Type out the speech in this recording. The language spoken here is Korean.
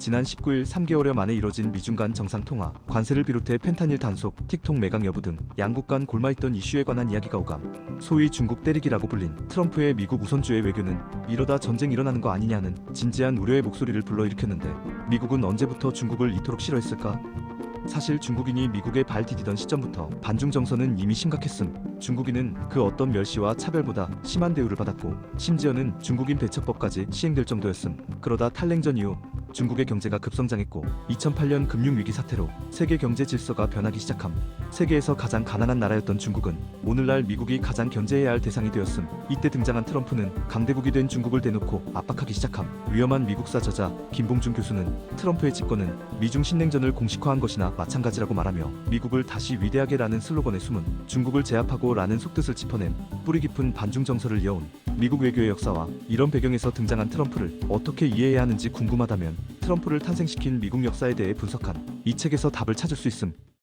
지난 19일 3개월여 만에 이뤄진 미중 간 정상 통화, 관세를 비롯해 펜타닐 단속, 틱톡 매각 여부 등 양국 간 골마있던 이슈에 관한 이야기가 오감. 소위 중국 때리기라고 불린 트럼프의 미국 우선주의 외교는 이러다 전쟁 일어나는 거 아니냐는 진지한 우려의 목소리를 불러일으켰는데 미국은 언제부터 중국을 이토록 싫어했을까? 사실 중국인이 미국에 발 디디던 시점부터 반중 정서는 이미 심각했음. 중국인은 그 어떤 멸시와 차별보다 심한 대우를 받았고 심지어는 중국인 배척법까지 시행될 정도였음. 그러다 탈냉전 이후 중국의 경제가 급성장했고 2008년 금융위기 사태로 세계 경제 질서가 변하기 시작함. 세계에서 가장 가난한 나라였던 중국은 오늘날 미국이 가장 견제해야 할 대상이 되었음. 이때 등장한 트럼프는 강대국이 된 중국을 대놓고 압박하기 시작함. 위험한 미국사 저자 김봉준 교수는 트럼프의 집권은 미중 신냉전을 공식화한 것이나 마찬가지라고 말하며 미국을 다시 위대하게라는 슬로건에 숨은 중국을 제압하고 라는 속뜻을 짚어낸 뿌리 깊은 반중 정서를 이어온 미국 외교의 역사와 이런 배경에서 등장한 트럼프를 어떻게 이해해야 하는지 궁금하다면 트럼프를 탄생시킨 미국 역사에 대해 분석한 이 책에서 답을 찾을 수 있음.